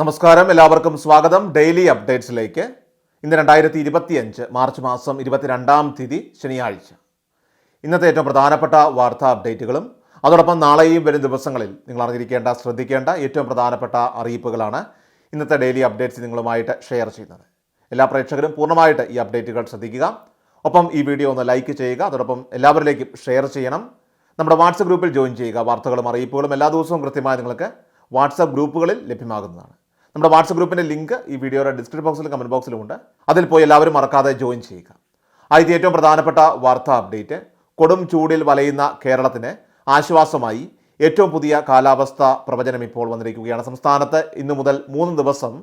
നമസ്കാരം. എല്ലാവർക്കും സ്വാഗതം. ഡെയിലി അപ്ഡേറ്റ്സിലേക്ക്. ഇന്ന് രണ്ടായിരത്തി ഇരുപത്തിയഞ്ച് മാർച്ച് മാസം ഇരുപത്തിരണ്ടാം തീയതി ശനിയാഴ്ച. ഇന്നത്തെ ഏറ്റവും പ്രധാനപ്പെട്ട വാർത്താ അപ്ഡേറ്റുകളും അതോടൊപ്പം നാളെയും വരും ദിവസങ്ങളിൽ നിങ്ങൾ അറിഞ്ഞിരിക്കേണ്ട ശ്രദ്ധിക്കേണ്ട ഏറ്റവും പ്രധാനപ്പെട്ട അറിയിപ്പുകളാണ് ഇന്നത്തെ ഡെയിലി അപ്ഡേറ്റ്സ് നിങ്ങളുമായിട്ട് ഷെയർ ചെയ്യുന്നത്. എല്ലാ പ്രേക്ഷകരും പൂർണമായിട്ട് ഈ അപ്ഡേറ്റുകൾ ശ്രദ്ധിക്കുക. ഒപ്പം ഈ വീഡിയോ ഒന്ന് ലൈക്ക് ചെയ്യുക അതോടൊപ്പം എല്ലാവരിലേക്കും ഷെയർ ചെയ്യണം. നമ്മുടെ വാട്സപ്പ് ഗ്രൂപ്പിൽ ജോയിൻ ചെയ്യുക. വാർത്തകളും അറിയിപ്പുകളും എല്ലാ ദിവസവും കൃത്യമായി നിങ്ങൾക്ക് വാട്സപ്പ് ഗ്രൂപ്പുകളിൽ ലഭ്യമാകുന്നതാണ്. നമ്മുടെ വാട്സപ്പ് ഗ്രൂപ്പിന്റെ ലിങ്ക് ഈ വീഡിയോയുടെ ഡിസ്ക്രിപ്ഷൻ ബോക്സിലും കമന്റ് ബോക്സിലും ഉണ്ട്. അതിൽ പോയി എല്ലാവരും മറക്കാതെ ജോയിൻ ചെയ്യുക. ആദ്യത്തെ ഏറ്റവും പ്രധാനപ്പെട്ട വാർത്താ അപ്ഡേറ്റ് കൊടും ചൂടിൽ വലയുന്ന കേരളത്തിന് ആശ്വാസമായി. ഏറ്റവും പുതിയ കാലാവസ്ഥ പ്രവചനം ഇപ്പോൾ വന്നിരിക്കുകയാണ്. സംസ്ഥാനത്ത് ഇന്നു മുതൽ മൂന്ന് ദിവസം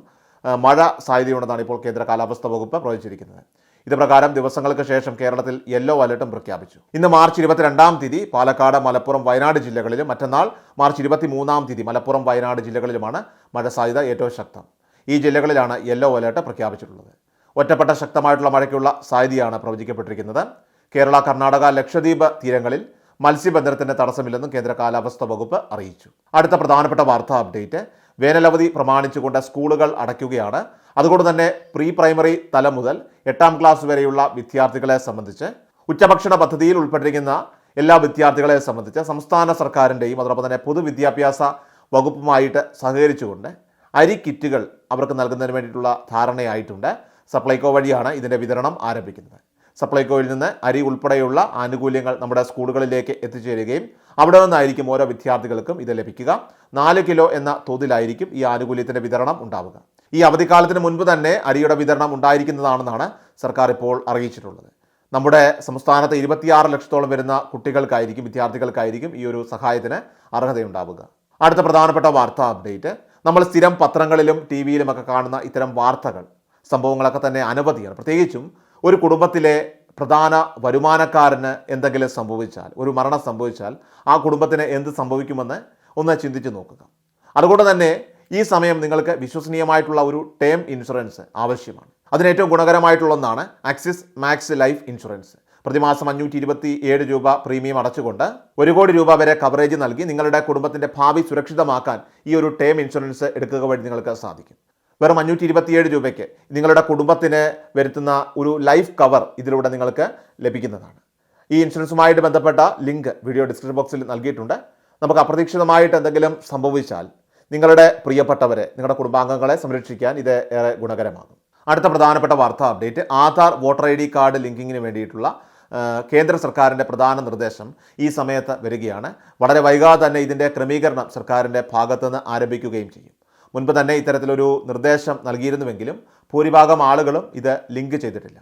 മഴ സാധ്യതയുണ്ടെന്നാണ് ഇപ്പോൾ കേന്ദ്ര കാലാവസ്ഥ വകുപ്പ് പ്രവചിച്ചിരിക്കുന്നത്. ഇത് പ്രകാരം ദിവസങ്ങൾക്ക് ശേഷം കേരളത്തിൽ യെല്ലോ അലർട്ടും പ്രഖ്യാപിച്ചു. ഇന്ന് മാർച്ച് ഇരുപത്തിരണ്ടാം തീയതി പാലക്കാട് മലപ്പുറം വയനാട് ജില്ലകളിലും മറ്റന്നാൾ മാർച്ച് ഇരുപത്തി മൂന്നാം തീയതി മലപ്പുറം വയനാട് ജില്ലകളിലുമാണ് മഴ സാധ്യത ഏറ്റവും ശക്തം. ഈ ജില്ലകളിലാണ് യെല്ലോ അലർട്ട് പ്രഖ്യാപിച്ചിട്ടുള്ളത്. ഒറ്റപ്പെട്ട ശക്തമായിട്ടുള്ള മഴയ്ക്കുള്ള സാധ്യതയാണ് പ്രവചിക്കപ്പെട്ടിരിക്കുന്നത്. കേരള കർണാടക ലക്ഷദ്വീപ് തീരങ്ങളിൽ മത്സ്യബന്ധനത്തിന് തടസ്സമില്ലെന്നും കേന്ദ്ര കാലാവസ്ഥാ വകുപ്പ് അറിയിച്ചു. അടുത്ത പ്രധാനപ്പെട്ട വാർത്താ അപ്ഡേറ്റ് വേനലവധി പ്രമാണിച്ചുകൊണ്ട് സ്കൂളുകൾ അടയ്ക്കുകയാണ് അതുകൊണ്ട് തന്നെ പ്രീ പ്രൈമറി തലം മുതൽ എട്ടാം ക്ലാസ് വരെയുള്ള വിദ്യാർത്ഥികളെ സംബന്ധിച്ച് ഉച്ചഭക്ഷണ പദ്ധതിയിൽ ഉൾപ്പെട്ടിരിക്കുന്ന എല്ലാ വിദ്യാർത്ഥികളെ സംബന്ധിച്ച് സംസ്ഥാന സർക്കാരിന്റെയും അതോടൊപ്പം തന്നെ പൊതുവിദ്യാഭ്യാസ വകുപ്പുമായിട്ട് സഹകരിച്ചുകൊണ്ട് അരി കിറ്റുകൾ അവർക്ക് നൽകുന്നതിന് വേണ്ടിയിട്ടുള്ള ധാരണയായിട്ടുണ്ട്. സപ്ലൈകോ വഴിയാണ് ഇതിന്റെ വിതരണം ആരംഭിക്കുന്നത്. സപ്ലൈകോയിൽ നിന്ന് അരി ഉൾപ്പെടെയുള്ള ആനുകൂല്യങ്ങൾ നമ്മുടെ സ്കൂളുകളിലേക്ക് എത്തിച്ചേരുകയും അവിടെ നിന്നായിരിക്കും ഓരോ വിദ്യാർത്ഥികൾക്കും ഇത് ലഭിക്കുക. നാല് കിലോ എന്ന തോതിലായിരിക്കും ഈ ആനുകൂല്യത്തിന്റെ വിതരണം ഉണ്ടാവുക. ഈ അവധിക്കാലത്തിന് മുൻപ് തന്നെ അരിയുടെ വിതരണം ഉണ്ടായിരിക്കുന്നതാണെന്നാണ് സർക്കാർ ഇപ്പോൾ അറിയിച്ചിട്ടുള്ളത്. നമ്മുടെ സംസ്ഥാനത്ത് ഇരുപത്തിയാറ് ലക്ഷത്തോളം വരുന്ന കുട്ടികൾക്കായിരിക്കും വിദ്യാർത്ഥികൾക്കായിരിക്കും ഈ ഒരു സഹായത്തിന് അർഹതയുണ്ടാവുക. അടുത്ത പ്രധാനപ്പെട്ട വാർത്താ അപ്ഡേറ്റ്. നമ്മൾ സ്ഥിരം പത്രങ്ങളിലും ടി വിയിലുമൊക്കെ കാണുന്ന ഇത്തരം വാർത്തകൾ സംഭവങ്ങളൊക്കെ തന്നെ അനവധിയാണ്. പ്രത്യേകിച്ചും ഒരു കുടുംബത്തിലെ പ്രധാന വരുമാനക്കാരന് എന്തെങ്കിലും സംഭവിച്ചാൽ ഒരു മരണം സംഭവിച്ചാൽ ആ കുടുംബത്തിന് എന്ത് സംഭവിക്കുമെന്ന് ഒന്ന് ചിന്തിച്ച് നോക്കുക. അതുകൊണ്ട് തന്നെ ഈ സമയം നിങ്ങൾക്ക് വിശ്വസനീയമായിട്ടുള്ള ഒരു ടേം ഇൻഷുറൻസ് ആവശ്യമാണ്. അതിന് ഏറ്റവും ഗുണകരമായിട്ടുള്ള ഒന്നാണ് ആക്സിസ് മാക്സ് ലൈഫ് ഇൻഷുറൻസ് പ്രതിമാസം അഞ്ഞൂറ്റി ഇരുപത്തി ഏഴ് രൂപ പ്രീമിയം അടച്ചുകൊണ്ട് ഒരു കോടി രൂപ വരെ കവറേജ് നൽകി നിങ്ങളുടെ കുടുംബത്തിന്റെ ഭാവി സുരക്ഷിതമാക്കാൻ ഈ ഒരു ടേം ഇൻഷുറൻസ് എടുക്കുക വഴി നിങ്ങൾക്ക് സാധിക്കും. വെറും അഞ്ഞൂറ്റി ഇരുപത്തിയേഴ് രൂപയ്ക്ക് നിങ്ങളുടെ കുടുംബത്തിന് വരുത്തുന്ന ഒരു ലൈഫ് കവർ ഇതിലൂടെ നിങ്ങൾക്ക് ലഭിക്കുന്നതാണ്. ഈ ഇൻഷുറൻസുമായിട്ട് ബന്ധപ്പെട്ട ലിങ്ക് വീഡിയോ ഡിസ്ക്രിപ്ഷൻ ബോക്സിൽ നൽകിയിട്ടുണ്ട്. നമുക്ക് അപ്രതീക്ഷിതമായിട്ട് എന്തെങ്കിലും സംഭവിച്ചാൽ നിങ്ങളുടെ പ്രിയപ്പെട്ടവരെ നിങ്ങളുടെ കുടുംബാംഗങ്ങളെ സംരക്ഷിക്കാൻ ഇത് ഏറെ ഗുണകരമാകും. അടുത്ത പ്രധാനപ്പെട്ട വാർത്താ update Aadhaar voter I D card ലിങ്കിങ്ങിന് വേണ്ടിയിട്ടുള്ള കേന്ദ്ര സർക്കാരിന്റെ പ്രധാന നിർദ്ദേശം ഈ സമയത്ത് വരികയാണ്. വളരെ വൈകാതെ തന്നെ ഇതിന്റെ ക്രമീകരണം സർക്കാരിന്റെ ഭാഗത്തുനിന്ന് ആരംഭിക്കുകയും ചെയ്യും. മുൻപ് തന്നെ ഇത്തരത്തിലൊരു നിർദ്ദേശം നൽകിയിരുന്നുവെങ്കിലും ഭൂരിഭാഗം ആളുകളും ഇത് ലിങ്ക് ചെയ്തിട്ടില്ല.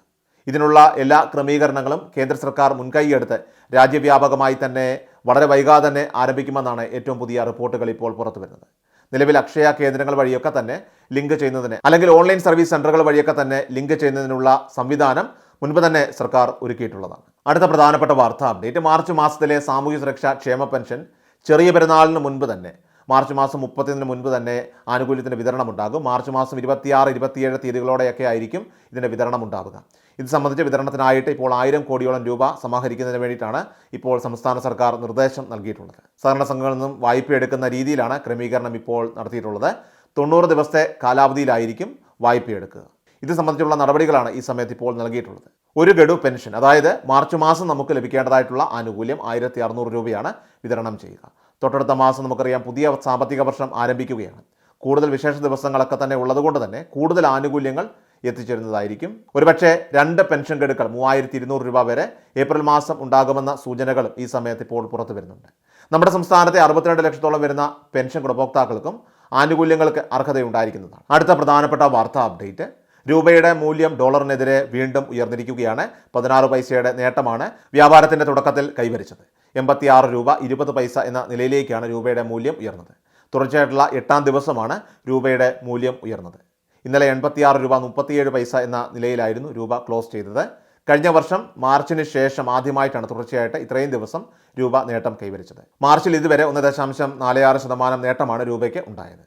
ഇതിനുള്ള എല്ലാ ക്രമീകരണങ്ങളും കേന്ദ്ര സർക്കാർ മുൻകൈയെടുത്ത് രാജ്യവ്യാപകമായി തന്നെ വളരെ വൈകാതെ തന്നെ ആരംഭിക്കുമെന്നാണ് ഏറ്റവും പുതിയ റിപ്പോർട്ടുകൾ ഇപ്പോൾ പുറത്തു വരുന്നത് നിലവിൽ അക്ഷയ കേന്ദ്രങ്ങൾ വഴിയൊക്കെ തന്നെ ലിങ്ക് ചെയ്യുന്നതിന് അല്ലെങ്കിൽ ഓൺലൈൻ സർവീസ് സെന്ററുകൾ വഴിയൊക്കെ തന്നെ ലിങ്ക് ചെയ്യുന്നതിനുള്ള സംവിധാനം മുൻപ് തന്നെ സർക്കാർ ഒരുക്കിയിട്ടുള്ളതാണ്. അടുത്ത പ്രധാനപ്പെട്ട വാർത്താ അപ്ഡേറ്റ്. മാർച്ച് മാസത്തിലെ സാമൂഹ്യ സുരക്ഷാ ക്ഷേമ പെൻഷൻ ചെറിയ പെരുന്നാളിന് മുൻപ് തന്നെ മാർച്ച് മാസം മുപ്പത്തിന് മുൻപ് തന്നെ ആനുകൂല്യത്തിന്റെ വിതരണം ഉണ്ടാകും മാർച്ച് മാസം ഇരുപത്തിയാറ് ഇരുപത്തിയേഴ് തീയതികളോടെയൊക്കെ ആയിരിക്കും ഇതിന്റെ വിതരണം ഉണ്ടാവുക ഇത് സംബന്ധിച്ച് വിതരണത്തിനായിട്ട് ഇപ്പോൾ ആയിരം കോടിയോളം രൂപ സമാഹരിക്കുന്നതിന് വേണ്ടിയിട്ടാണ് ഇപ്പോൾ സംസ്ഥാന സർക്കാർ നിർദ്ദേശം നൽകിയിട്ടുള്ളത്. സഹകരണ സംഘങ്ങളിൽ നിന്നും വായ്പ എടുക്കുന്ന രീതിയിലാണ് ക്രമീകരണം ഇപ്പോൾ നടത്തിയിട്ടുള്ളത്. തൊണ്ണൂറ് ദിവസത്തെ കാലാവധിയിലായിരിക്കും വായ്പ എടുക്കുക. ഇത് സംബന്ധിച്ചുള്ള നടപടികളാണ് ഈ സമയത്ത് ഇപ്പോൾ നൽകിയിട്ടുള്ളത്. ഒരു ഗഡു പെൻഷൻ അതായത് മാർച്ച് മാസം നമുക്ക് ലഭിക്കേണ്ടതായിട്ടുള്ള ആനുകൂല്യം ആയിരത്തി അറുന്നൂറ് രൂപയാണ് വിതരണം ചെയ്യുക. തൊട്ടടുത്ത മാസം നമുക്കറിയാം പുതിയ സാമ്പത്തിക വർഷം ആരംഭിക്കുകയാണ്. കൂടുതൽ വിശേഷ ദിവസങ്ങളൊക്കെ തന്നെ ഉള്ളതുകൊണ്ട് തന്നെ കൂടുതൽ ആനുകൂല്യങ്ങൾ എത്തിച്ചേരുന്നതായിരിക്കും. ഒരുപക്ഷെ രണ്ട് പെൻഷൻ ഗഡുക്കൾ മൂവായിരത്തി ഇരുന്നൂറ് രൂപ വരെ ഏപ്രിൽ മാസം ഉണ്ടാകുമെന്ന സൂചനകളും ഈ സമയത്ത് ഇപ്പോൾ പുറത്തു വരുന്നുണ്ട്. നമ്മുടെ സംസ്ഥാനത്തെ അറുപത്തിരണ്ട് ലക്ഷത്തോളം വരുന്ന പെൻഷൻ ഗുണഭോക്താക്കൾക്കും ആനുകൂല്യങ്ങൾക്ക് അർഹതയുണ്ടായിരിക്കുന്നതാണ്. അടുത്ത പ്രധാനപ്പെട്ട വാർത്താ അപ്ഡേറ്റ്. രൂപയുടെ മൂല്യം ഡോളറിനെതിരെ വീണ്ടും ഉയർന്നിരിക്കുകയാണ്. പതിനാറ് പൈസയുടെ നേട്ടമാണ് വ്യാപാരത്തിന്റെ തുടക്കത്തിൽ കൈവരിച്ചത്. എൺപത്തിയാറ് രൂപ ഇരുപത് പൈസ എന്ന നിലയിലേക്കാണ് രൂപയുടെ മൂല്യം ഉയർന്നത്. തുടർച്ചയായിട്ടുള്ള എട്ടാം ദിവസമാണ് രൂപയുടെ മൂല്യം ഉയർന്നത്. ഇന്നലെ എൺപത്തിയാറ് രൂപ മുപ്പത്തിയേഴ് പൈസ എന്ന നിലയിലായിരുന്നു രൂപ ക്ലോസ് ചെയ്തത്. കഴിഞ്ഞ വർഷം മാർച്ചിന് ശേഷം ആദ്യമായിട്ടാണ് തുടർച്ചയായിട്ട് ഇത്രയും ദിവസം രൂപ നേട്ടം കൈവരിച്ചത്. മാർച്ചിൽ ഇതുവരെ ഒന്ന് ദശാംശം നാല് ആറ് ശതമാനം നേട്ടമാണ് രൂപയ്ക്ക് ഉണ്ടായത്.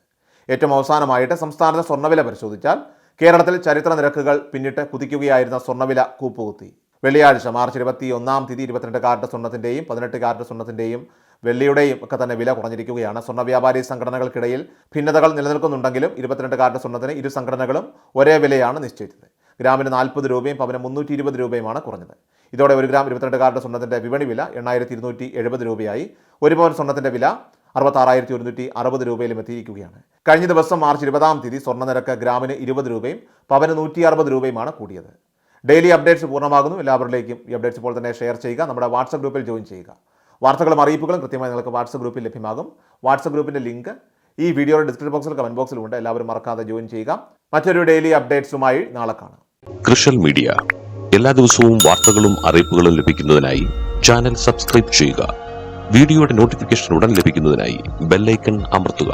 ഏറ്റവും അവസാനമായിട്ട് സംസ്ഥാനത്തെ സ്വർണവില പരിശോധിച്ചാൽ കേരളത്തിൽ ചരിത്ര നിരക്കുകൾ പിന്നിട്ട് കുതിക്കുകയായിരുന്ന സ്വർണവില കൂപ്പുകുത്തി. വെള്ളിയാഴ്ച മാർച്ച് ഇരുപത്തി ഒന്നാം തീയതി ഇരുപത്തിരണ്ട് കാരറ്റ് സ്വർണത്തിന്റെയും പതിനെട്ട് കാരറ്റ് സ്വർണത്തിന്റെയും വെള്ളിയുടെയും ഒക്കെ തന്നെ വില കുറഞ്ഞിരിക്കുകയാണ്. സ്വർണ വ്യാപാരി സംഘടനകൾക്കിടയിൽ ഭിന്നതകൾ നിലനിൽക്കുന്നുണ്ടെങ്കിലും ഇരുപത്തിരണ്ട് കാരറ്റ് സ്വർണത്തിന് ഇരു സംഘടനകളും ഒരേ വിലയാണ് നിശ്ചയിച്ചത്. ഗ്രാമിന് നാൽപ്പത് രൂപയും പവന് മുന്നൂറ്റി ഇരുപത് രൂപയുമാണ് കുറഞ്ഞത്. ഇതോടെ ഒരു ഗ്രാം ഇരുപത്തിരണ്ട് കാരറ്റ് സ്വർണത്തിന്റെ വിപണി വില എണ്ണായിരത്തി ഇരുന്നൂറ്റി എഴുപത് രൂപയായി. ഒരു പവൻ സ്വർണത്തിന്റെ വില അറുപത്താറായിരത്തി ഒരുന്നൂറ്റി അറുപത് രൂപയിലും എത്തിയിരിക്കുകയാണ്. കഴിഞ്ഞ ദിവസം മാർച്ച് ഇരുപതാം തീയതി സ്വർണ നിരക്ക് ഗ്രാമിന് ഇരുപത് രൂപയും പവന് നൂറ്റി അറുപത് രൂപയുമാണ് കൂടിയത്. ഡെയിലി അപ്ഡേറ്റ്സ് പൂർണമാകുന്നു. എല്ലാവരിലേക്കും ഈ അപ്ഡേറ്റ്സ് ഇപ്പോൾ തന്നെ ഷെയർ ചെയ്യുക. നമ്മുടെ വാട്സപ്പ് ഗ്രൂപ്പിൽ ജോയിൻ ചെയ്യുക. വാർത്തകളും അറിയിപ്പുകളും കൃത്യമായി നിങ്ങൾക്ക് വാട്സപ്പ് ഗ്രൂപ്പിൽ ലഭ്യമാകും. വാട്സപ്പ് ഗ്രൂപ്പിന്റെ ലിങ്ക് ഈ വീഡിയോയുടെ ഡിസ്ക്രിപ്ഷൻ ബോക്സിൽ കമന്റ് ബോക്സിലും ഉണ്ട്. എല്ലാവരും മറക്കാതെ ജോയിൻ ചെയ്യുക. മറ്റൊരു ഡെയിലി അപ്ഡേറ്റ്സുമായി നാളെ കാണാം. കൃഷൽ മീഡിയ. എല്ലാ ദിവസവും വാർത്തകളും അറിയിപ്പുകളും ലഭിക്കുന്നതിനായി ചാനൽ സബ്സ്ക്രൈബ് ചെയ്യുക. വീഡിയോയുടെ നോട്ടിഫിക്കേഷൻ ഉടൻ ലഭിക്കുന്നതിനായി ബെല്ലൈക്കൺ അമർത്തുക.